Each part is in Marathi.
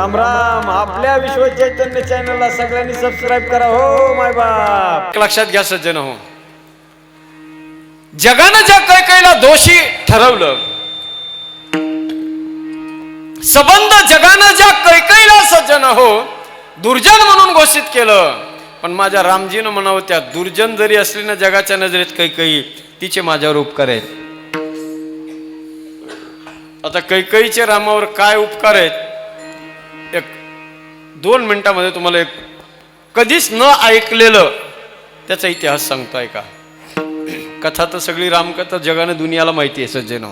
राम राम. आपल्या विश्व चैतन्य चॅनलला सगळ्यांनी सबस्क्राईब करा. हो माय बाप. लक्षात घ्या सज्जन हो. जगानं ज्या कैकेला दोषी ठरवलं संबंध जगानं ज्या कैकईला सज्जन हो दुर्जन म्हणून घोषित केलं. पण माझ्या रामजीनं म्हणावं त्या दुर्जन जरी असली ना जगाच्या नजरेत कैकई तिचे माझ्यावर उपकार आहेत. आता कैकईचे रामावर काय उपकार आहेत? एक दोन मिनिटामध्ये तुम्हाला एक कधीच न ऐकलेलं त्याचा इतिहास सांगतोय का? कथा तर सगळी रामकथा जगाने दुनियाला माहिती आहे सज्जन.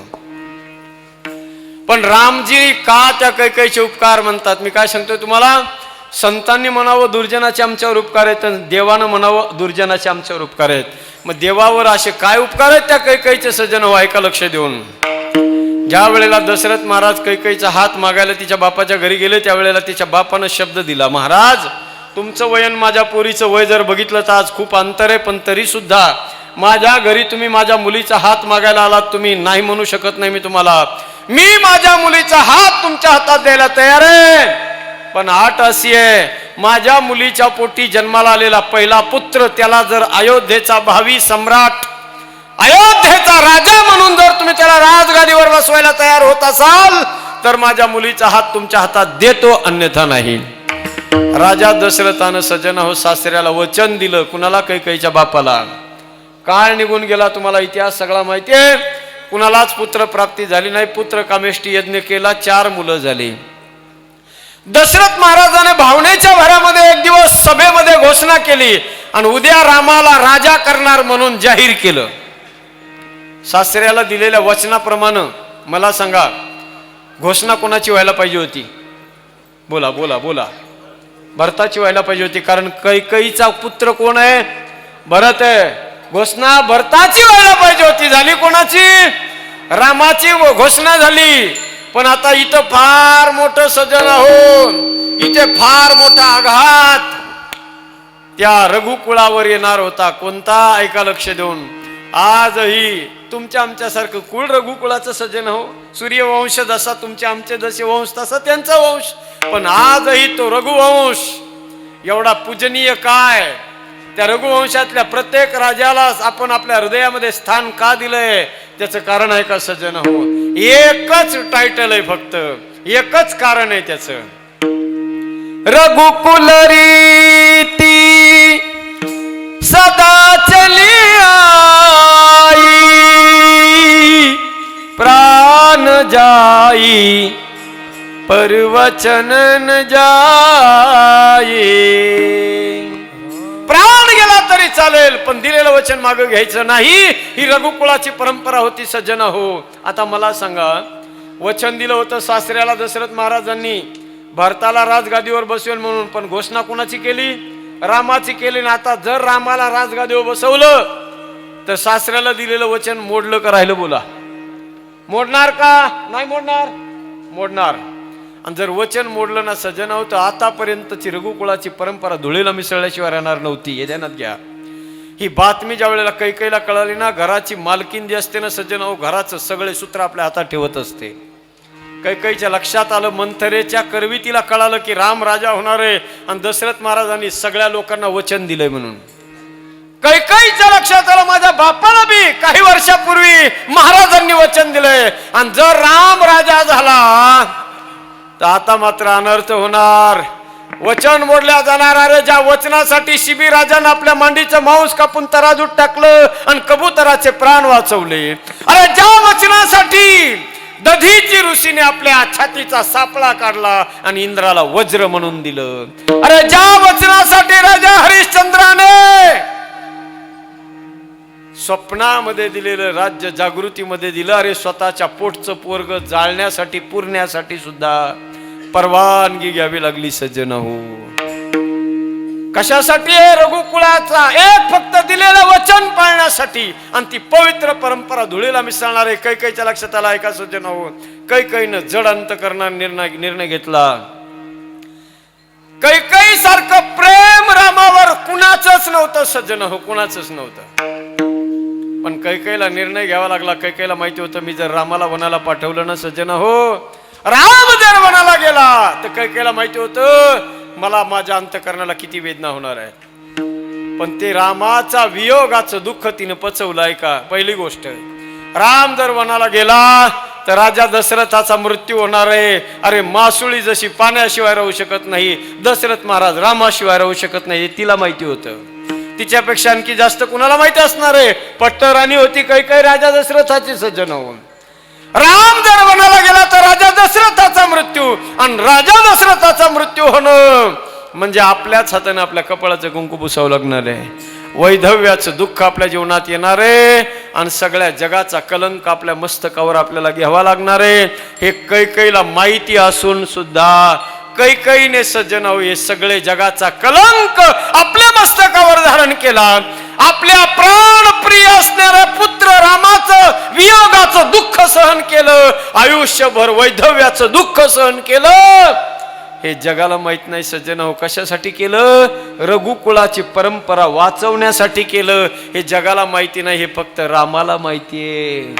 पण रामजी का त्या कैकेचे उपकार म्हणतात? मी काय सांगतोय तुम्हाला? संतांनी म्हणावं दुर्जनाचे आमच्यावर उपकार आहेत देवानं म्हणावं दुर्जनाचे आमच्यावर उपकार आहेत. मग देवावर असे काय उपकार आहेत त्या कैकेचे सज्जन? हो ऐका लक्ष देऊन. ज्या वेळेला दशरथ महाराज कैकईचा हात मागायला तिच्या बापाच्या घरी गेले त्यावेळेला तिच्या बापानं शब्द दिला महाराज तुमचं वयन माझ्या पोरीचं वय जर बघितलं तर आज खूप अंतर आहे पण तरी सुद्धा माझ्या घरी तुम्ही माझ्या मुलीचा हात मागायला आलात तुम्ही नाही म्हणू शकत नाही मी तुम्हाला. मी माझ्या मुलीचा हात तुमच्या हातात द्यायला तयार आहे. पण आठ अशी आहे माझ्या मुलीच्या पोटी जन्माला आलेला पहिला पुत्र त्याला जर अयोध्येचा भावी सम्राट अयोध्येचा राजा म्हणून जर तुम्ही त्याला राजगादीवर बसवायला तयार होत असाल तर माझ्या मुलीचा हात तुमच्या हातात देतो अन्यथा नाही. राजा दशरथानं सजन हो सासऱ्याला वचन दिलं कुणाला कैकईच्या बापाला? काळ निघून गेला तुम्हाला इतिहास सगळा माहिती आहे. कुणालाच पुत्र प्राप्ती झाली नाही पुत्र कामेष्टी यज्ञ केला चार मुलं झाली. दशरथ महाराजाने भावनेच्या भरामध्ये एक दिवस सभेमध्ये घोषणा केली आणि उद्या रामाला राजा करणार म्हणून जाहीर केलं. सासऱ्याला दिलेल्या वचनाप्रमाणे मला सांगा घोषणा कोणाची व्हायला पाहिजे होती? बोला बोला बोला. भरताची व्हायला पाहिजे होती कारण कैकईचा पुत्र कोण आहे? भरत आहे. घोषणा भरताची व्हायला पाहिजे होती झाली कोणाची? रामाची व- घोषणा झाली. पण आता इथं फार मोठं सजन हो इथे फार मोठा आघात. त्या रघुकुळावर येणार होता कोणता? ऐका लक्ष देऊन. आजही तुमच्या आमच्यासारखं कुळ रघुकुळाचं सजन हो. सूर्यवंश जसा तुमचे आमचे जसे वंश तसा त्यांचा वंश. पण आजही तो रघुवंश एवढा पूजनीय काय? त्या रघुवंशातल्या प्रत्येक राजाला आपण आपल्या हृदयामध्ये स्थान का दिलंय? त्याचं कारण आहे का सज्जन हो? एकच टायटल आहे फक्त. एकच कारण आहे त्याचं. रघुकुलरी सदा चलिया जाई परवचन न जाई. प्राण गेला तरी चालेल पण दिलेलं वचन मागे घ्यायचं नाही. ही रघुकुळाची परंपरा होती सज्जन हो. आता मला सांगा वचन दिलं होतं सासऱ्याला दशरथ महाराजांनी. भारताला राजगादीवर बसवेल म्हणून पण घोषणा कोणाची केली? रामाची केली ना. आता जर रामाला राजगादीवर बसवलं तर सासऱ्याला दिलेलं वचन मोडलं का राहिलं बोला. मोडणार का? नाही मोडणार. मोडणार. आणि जर वचन मोडलं ना सजन हो, तर आतापर्यंतची रघुकुळाची परंपरा धुळीला मिसळल्याशिवाय राहणार नव्हती. हे ध्यानात घ्या. ही बातमी ज्या वेळेला कैकईला कळाली ना घराची मालकीन जी असते ना सज्जन हो घराचं सगळे सूत्र आपल्या हातात ठेवत असते. कैकईच्या लक्षात आलं मंथरेच्या करवी तिला कळालं की राम राजा होणार आहे आणि दशरथ महाराजांनी सगळ्या लोकांना वचन दिलंय म्हणून. कैकाईच्या लक्षात आलं माझ्या बापाला बी काही वर्षापूर्वी महाराजांनी वचन दिलंय. आणि जर राम राजा झाला तर आता मात्र अनर्थ होणार. वचन मोडल्या जाणार अरे ज्या वचनासाठी शिबिराजानं आपल्या मांडीचं मांस कापून तराजूत टाकलं आणि कबुतराचे प्राण वाचवले. अरे ज्या वचनासाठी दधीची ऋषीने आपल्या छातीचा सापळा काढला आणि इंद्राला वज्र म्हणून दिलं. अरे ज्या वचनासाठी राजा हरिश्चंद्राने स्वप्नामध्ये दिलेलं राज्य जागृतीमध्ये दिलं. अरे स्वतःच्या पोटचं पोरग जाळण्यासाठी पुरण्यासाठी सुद्धा परवानगी घ्यावी लागली सज्जन हो कशासाठी रघुकुळाचा एक फक्त दिलेलं वचन पाळण्यासाठी? आणि ती पवित्र परंपरा धुळीला मिसळणार आहे. कैकईच्या लक्षात आला ऐका सज्जन हो कैकईनं जड अंत करणार निर्णय निर्णय घेतला. कैकई सारखं प्रेम रामावर कुणाचंच नव्हतं सज्जन हो कुणाचंच नव्हतं. पण कैकईला निर्णय घ्यावा लागला. कैकेला माहिती होतं मी जर रामाला वनाला पाठवलं ना सज्जन हो. राम जर वनाला गेला तर कैकेला माहिती होतं मला माझ्या अंतकरणाला किती वेदना होणार आहे. पण ते रामाचा वियोगाचं दुःख तिनं पचवलंय का पहिली गोष्ट. राम जर वनाला गेला तर राजा दशरथाचा मृत्यू होणार आहे. अरे मासुळी जशी पाण्याशिवाय राहू शकत नाही दशरथ महाराज रामाशिवाय राहू शकत नाही तिला माहिती होतं. तिच्यापेक्षा आणखी जास्त कुणाला माहिती असणार आहे? पट्टराणी होती काही काही राजा दशरथाची सज्जन होऊन. राम जर वनाला गेला तर राजा दशरथाचा मृत्यू आणि राजा दशरथाचा मृत्यू होणं. म्हणजे आपल्याच हाताने आपल्या कपाळाचं कुंकू पुसावं लागणार आहे. वैधव्याचं दुःख आपल्या जीवनात येणार आहे आणि सगळ्या जगाचा कलंक आपल्या मस्तकावर आपल्याला घ्यावा लागणार आहे. हे कैकईला माहिती असून सुद्धा कैकईने सज्जन हे सगळे जगाचा कलंक आपल्या मस्तकावर धारण केला. आपल्या प्राण प्रिय असणाऱ्या पुत्र रामाचं वियोगाचं दुःख सहन केलं. आयुष्यभर वैधव्याचं दुःख सहन केलं. हे जगाला माहीत नाही सज्जन हो कशासाठी केलं. रघुकुळाची परंपरा वाचवण्यासाठी केलं. हे जगाला माहिती नाही हे फक्त रामाला माहितीये.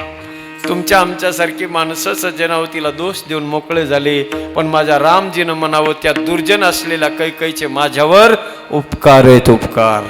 तुमच्या आमच्यासारखी माणसं सज्जनाव तिला दोष देऊन मोकळे झाले. पण माझ्या रामजीनं म्हणावं त्या दुर्जन असलेल्या कैकईचे माझ्यावर उपकार आहेत उपकार.